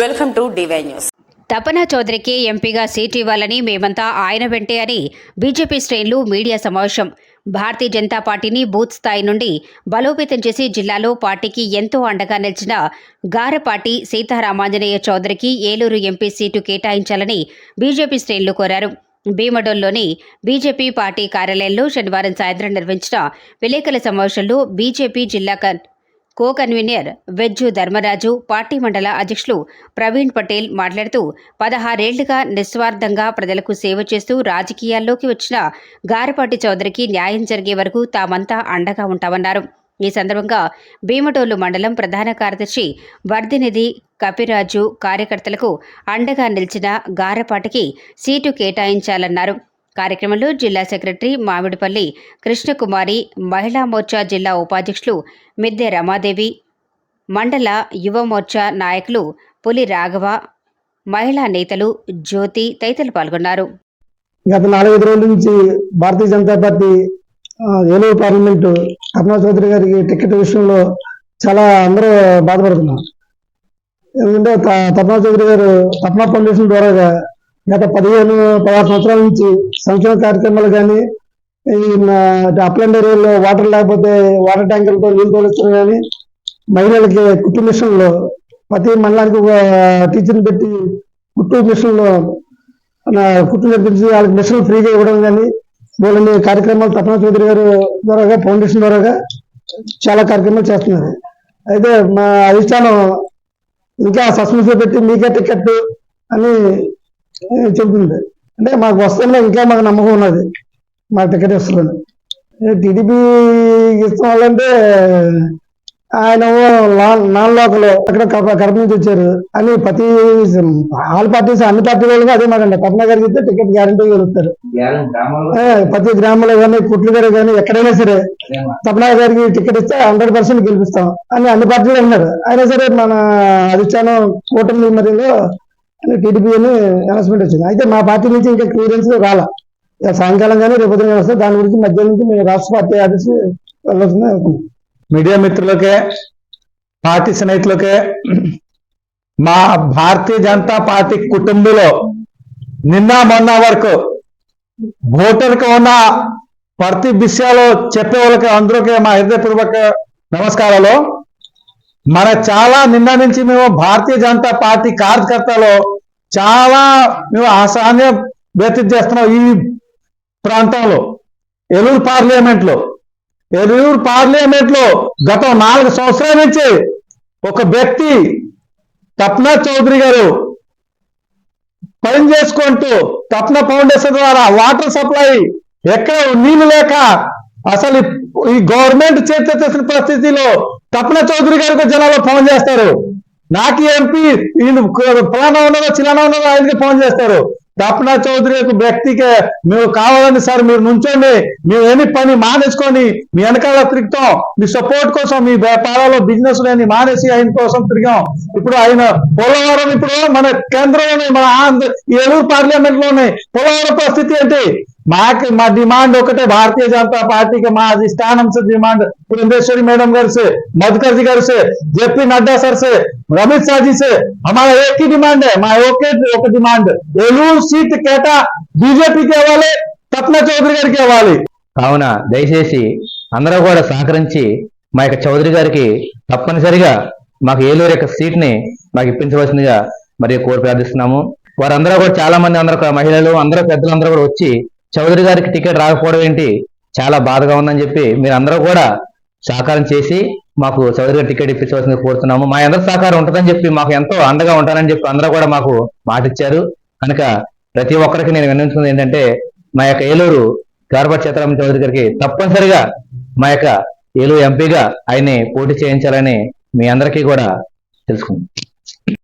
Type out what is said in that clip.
Welcome to DY news. Tapana చౌదరికి ఎంపీగా seat ఇవ్వాలని మేమంతా ఆయన వెంటే అని బీజేపీ శ్రేణులు మీడియా సమావేశం. భారతీయ జనతా పార్టీని బూత్ స్థాయి నుండి బలోపేతం చేసి జిల్లాలో పార్టీకి ఎంతో అండగా నిలిచిన గారపాటి సీతారామాంజనేయ చౌదరికి ఏలూరు ఎంపీ సీటు కేటాయించాలని బీజేపీ శ్రేణులు కోరారు. భీమడోల్లోని బీజేపీ పార్టీ కార్యాలయంలో శనివారం సాయంత్రం నిర్వహించిన విలేకరుల సమావేశంలో బీజేపీ జిల్లా con co convener Vejju Dharmaraju party మండల అధ్యక్షులు ప్రవీణ్ పటేల్ మాట్లాడుతూ పదహారేళ్ళుగా నిస్వార్థంగా ప్రజలకు సేవ చేస్తూ రాజకీయాల్లోకి వచ్చిన గారపాటి చౌదరికి న్యాయం జరిగే వరకు తామంతా అండగా ఉంటామన్నారు. ఈ సందర్భంగా భీమటోలు మండలం ప్రధాన కార్యదర్శి వర్ధినిధి కపిరాజు కార్యకర్తలకు అండగా నిలిచిన గారపాటికి సీటు కేటాయించాలన్నారు. కార్యక్రమంలో జిల్లా సెక్రటరీ మామిడిపల్లి కృష్ణకుమారి మహిళా మోర్చా జిల్లా ఉపాధ్యక్షులు మిద్దె రమాదేవి మండల యువ మోర్చా నాయకులు పులి రాఘవ మహిళా నేతలు జ్యోతి తదితరులు పాల్గొన్నారు. గత నాలుగైదు రోజుల నుంచి భారతీయ జనతా పార్టీ ఏలూరు పార్లమెంటు కరుణా చౌదరి గారికి టికెట్ విషయంలో చాలా అందరూ బాధపడుతున్నారు. ఎందుకంటే తపనా చౌదరి గారు తపనా ఫౌండేషన్ ద్వారా గత పదిహేను పదహారు సంవత్సరాల నుంచి సంక్షేమ కార్యక్రమాలు కానీ ఈ అప్లాండ్ ఏరియాలో వాటర్ లేకపోతే వాటర్ ట్యాంకర్లతో నీళ్ళు తోలిస్తారు కానీ మహిళలకి కుట్టు మిషన్లో ప్రతి మండలానికి ఒక టీచర్ని పెట్టి కుట్టు మిషన్లో కుట్టు నేర్పించి వాళ్ళకి మిషన్ ఫ్రీగా ఇవ్వడం కానీ వాళ్ళని కార్యక్రమాలు తపన చౌదరి గారు ద్వారాగా ఫౌండేషన్ ద్వారాగా చాలా కార్యక్రమాలు చేస్తున్నారు. అయితే మా అధిష్టానం ఇంకా సస్పెన్స్ పెట్టి మీకే టికెట్ అని చెబుతుంది అంటే మాకు వస్తుందో ఇంకా మాకు నమ్మకం ఉన్నది మాకు టికెట్ ఇస్తుందని టీడీపీ ఇస్తాం వాళ్ళంటే ఆయన నాన్ లోకల్ అక్కడ కడప నుంచి వచ్చారు. అని ప్రతి ఆల్ పార్టీస్ అన్ని పార్టీ వాళ్ళకి అదే మాట పట్నా గారికి ఇస్తే టికెట్ గ్యారంటీ గెలుస్తారు ప్రతి గ్రామంలో కానీ కుట్లు గారు కానీ ఎక్కడైనా సరే. తపనా గారికి టికెట్ ఇస్తే హండ్రెడ్ పర్సెంట్ గెలిపిస్తాం అని అన్ని పార్టీలు అన్నారు అయినా సరే మన అధిష్టానం కూటమి మరిలో టీడీపీ అని అనౌన్స్మెంట్ వచ్చింది. అయితే మా పార్టీ నుంచి ఇంకా క్లియరెన్స్ రాలా. సాయంకాలం కానీ రేపు ఉదయం వస్తే దాని గురించి మధ్య నుంచి మేము రాష్ట్ర పార్టీ ఆఫీస్ వెళ్ళాల్సిందే మీడియా మిత్రులకే పార్టీ స్నేహితులకే మా భారతీయ జనతా పార్టీ కుటుంబంలో నిన్న మొన్న వరకు ఓటర్కి ఉన్న ప్రతి విషయాలు చెప్పే వాళ్ళకి అందరికీ మా హృదయపూర్వక నమస్కారాలు. మన చాలా నిన్న నుంచి మేము భారతీయ జనతా పార్టీ కార్యకర్తలు చాలా మేము అసహన్య వ్యక్తి చేస్తున్నాం ఈ ప్రాంతంలో ఎలూరు పార్లమెంట్లో ఎలూరు పార్లమెంట్లో గత నాలుగు సంవత్సరాల నుంచి ఒక వ్యక్తి తప్నా చౌదరి గారు పని చేసుకుంటూ తప్న ఫౌండేషన్ ద్వారా వాటర్ సప్లై ఎక్కడ నీళ్ళు లేక అసలు ఈ గవర్నమెంట్ చేత చేసిన పరిస్థితిలో తపన చౌదరి గారికి జనాలు ఫోన్ చేస్తారు. నాకు ఎంపీ వీళ్ళు ఫలానా ఉన్నదో చిలానా ఉన్నదో ఆయనకి ఫోన్ చేస్తారు. తప్నా చౌదరి యొక్క వ్యక్తికి మేము కావాలని సార్ మీరు నుంచోండి. మేము ఎన్ని పని మానేసుకొని మీ వెనకాల తిరుగుతాం. మీ సపోర్ట్ కోసం మీ వ్యాపారాల్లో బిజినెస్ లేని మానేసి ఆయన కోసం తిరిగాం. ఇప్పుడు ఆయన పోలవరం ఇప్పుడు మన కేంద్రంలోనే మన ఆంధ్ర ఏలూరు పార్లమెంట్లోనే పోలవరం పరిస్థితి ఏంటి? మాకు మా డిమాండ్ ఒకటే భారతీయ జనతా పార్టీకి మా అధిష్టానం से डिमांड पुरंदेश्वरी मैडम घर से मधुकर जी घर से जेपी नड्डा सर से अमित शाह जी से हमारा एक ही डिमांड है మా ఒకే ఒక డిమాండ్ ఏలూరు సీట్ కేటా బీజేపీకి ఇవ్వాలి తప్న చౌదరి గారికి ఇవ్వాలి కావున దయచేసి అందరూ కూడా సహకరించి మా యొక్క చౌదరి గారికి తప్పనిసరిగా మాకు ఏలూరు యొక్క సీట్ ని మాకు ఇప్పించవలసిందిగా మరి కోరి ప్రార్థిస్తున్నాము వారందరూ కూడా చాలా మంది అందరూ కూడా మహిళలు అందరూ పెద్దలందరూ కూడా వచ్చి చౌదరి గారికి టికెట్ రాకపోవడం ఏంటి? చాలా బాధగా ఉందని చెప్పి మీరు అందరూ కూడా సహకారం చేసి మాకు చౌదరి గారి టికెట్ ఇప్పించవలసింది కోరుతున్నాము. మా అందరి సహకారం ఉంటుందని చెప్పి మాకు ఎంతో అండగా ఉంటానని చెప్పి అందరూ కూడా మాకు మాట ఇచ్చారు కనుక ప్రతి ఒక్కరికి నేను విన్నవించుకుంది ఏంటంటే మా యొక్క ఏలూరు గార్బట్ సీతారామ చౌదరి గారికి తప్పనిసరిగా మా యొక్క ఏలూరు ఎంపీగా ఆయన్ని పోటీ చేయించాలని మీ అందరికీ కూడా తెలుసుకుంది.